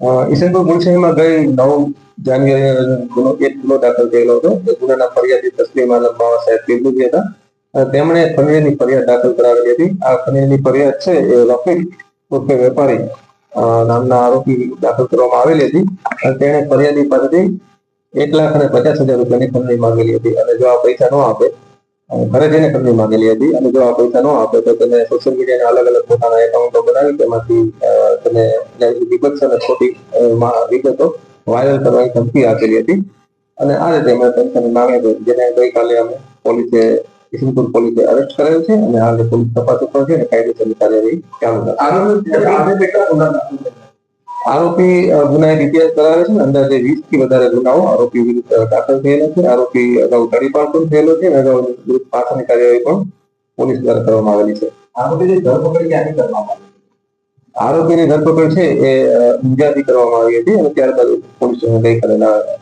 Isanpur police સ્ટેશનમાં ગઈ નવ જાન્યુઆરી એક ગુનો દાખલ થયેલો હતો. એ ગુનાના ફરિયાદી તસ્લીમ આલમ બાવા સાહેબ પીરબુજી હતા. તેમણે ખંડણીની ફરિયાદ દાખલ કરાવેલી હતી. આ ખંડણીની ફરિયાદ છે એ રફીક ઉર્ફે વેપારી નામના આરોપી દાખલ કરવામાં આવેલી હતી. અને તેણે ફરિયાદી પાસેથી એક લાખ અને પચાસ હજાર રૂપિયાની ખંડણી માંગેલી હતી. અને જો આ પૈસા ન આપે ઘરે જઈને કંપની માંગેલી હતી અને જો આ પૈસા આપે તો તમે સોશિયલ મીડિયાના અલગ અલગ પોતાના એકાઉન્ટો બનાવી તેમાંથી તમે વિગત અને ખોટી વિગતો વાયરલ કરવાની ધમકી આપેલી હતી. અને આ રીતે અમે પૈસાની માંગણી કરી, જેને ગઈકાલે અમે પોલીસે ઈસનપુર પોલીસે અરેસ્ટ કરેલ છે અને હાલ પોલીસ તપાસ ઉપર છે અને કાયદેસરની કાર્યવાહી ચાલુ છે. આરોપી ગુનાહિત ઇતિહાસ ધરાવે છે અંદાજે વીસથી વધારે ગુનાઓ આરોપી વિરુદ્ધ દાખલ થયેલા છે. આરોપી અગાઉ તડીપાર પણ થયેલો છે અને અગાઉ વિરુદ્ધ પાછળની કાર્યવાહી પણ પોલીસ દ્વારા કરવામાં આવેલી છે. આરોપીની ધરપકડ ક્યાંથી કરવામાં આવી? આરોપીની ધરપકડ છે એ ઊંઝાથી કરવામાં આવી હતી અને ત્યારબાદ પોલીસ ગઈકાલે લાવ્યા.